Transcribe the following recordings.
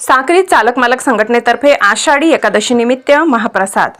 साक्री चालक मालक संघटनेतर्फे आषाढी एकादशी निमित्त महाप्रसाद.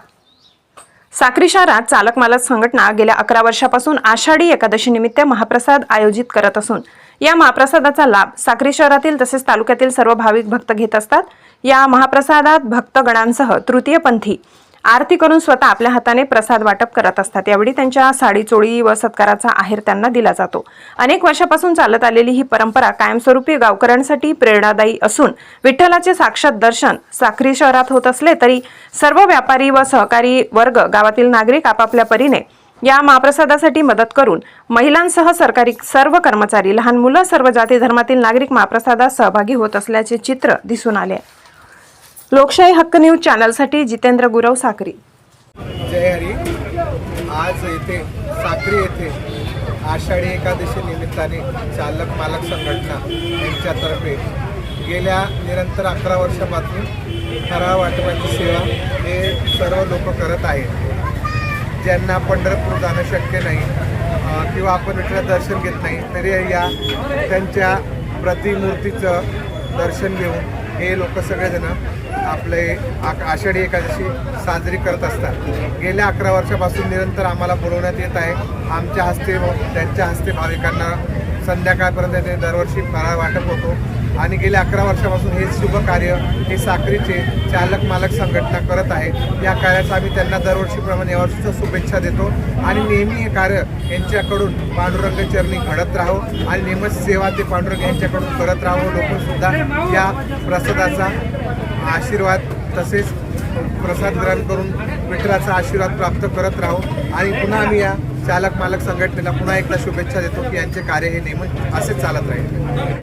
साक्री शहरात चालक मालक संघटना गेल्या अकरा वर्षापासून आषाढी एकादशी निमित्त महाप्रसाद आयोजित करत असून या महाप्रसादाचा लाभ साक्री शहरातील तसेच तालुक्यातील सर्व भाविक भक्त घेत असतात. या महाप्रसादात भक्तगणांसह तृतीयपंथी आरती करून स्वतः आपल्या हाताने प्रसाद वाटप करत असतात. यावेळी त्यांच्या साडी चोळी व सत्काराचा आहेर त्यांना दिला जातो. अनेक वर्षापासून चालत आलेली ही परंपरा कायमस्वरूपी गावकऱ्यांसाठी प्रेरणादायी असून विठ्ठलाचे साक्षात दर्शन साक्री शहरात होत असले तरी सर्व व्यापारी व सहकारी वर्ग गावातील नागरिक आपापल्या परीने या महाप्रसादासाठी मदत करून महिलांसह सरकारी सर्व कर्मचारी लहान मुलं सर्व जाती धर्मातील नागरिक महाप्रसादात सहभागी होत असल्याचे चित्र दिसून आले लोकशाही हक्क न्यूज चॅनलसाठी जितेंद्र गुरव साक्री. जय हरी. आज येथे साक्री येथे आषाढी एकादशी निमित्ताने चालक मालक संघटना यांच्यातर्फे गेल्या निरंतर अकरा वर्षापासून फराळ वाटपाची सेवा हे सर्व लोक करत आहेत. ज्यांना पंढरपूर जाणं शक्य नाही किंवा आपण विठ्ठला दर्शन घेत नाही तरी या त्यांच्या प्रतिमूर्तीचं दर्शन घेऊन हे लोक सगळेजण आपले आषाढी एकादशी साजरी करत असतात. गेल्या अकरा वर्षापासून निरंतर आम्हाला बोलवण्यात येत आहे. आमच्या हस्ते त्यांच्या हस्ते भाविकांना संध्याकाळपर्यंत ते दरवर्षी फराळ वाटप होतो. आणि गेल्या अकरा वर्षापासून हे शुभ कार्य हे साखरीचे चालक मालक संघटना करत आहे या कार्याचा आम्ही त्यांना दरवर्षीप्रमाणे यावर्षीच्या शुभेच्छा देतो. आणि नेहमी हे कार्य यांच्याकडून पांडुरंग चरणी घडत राहो आणि नेहमीच सेवा ते पांडुरंग यांच्याकडून करत राहो. लोकसुद्धा या प्रसादाचा आशीर्वाद तसेच प्रसाद ग्रहण करून विठ्ठलाचा आशीर्वाद प्राप्त करत राहो. आणि पुन्हा आम्ही या चालक मालक संघटनेला पुन्हा एकदा शुभेच्छा देतो की यांचे कार्य हे नेहमी असेच चालत राहील.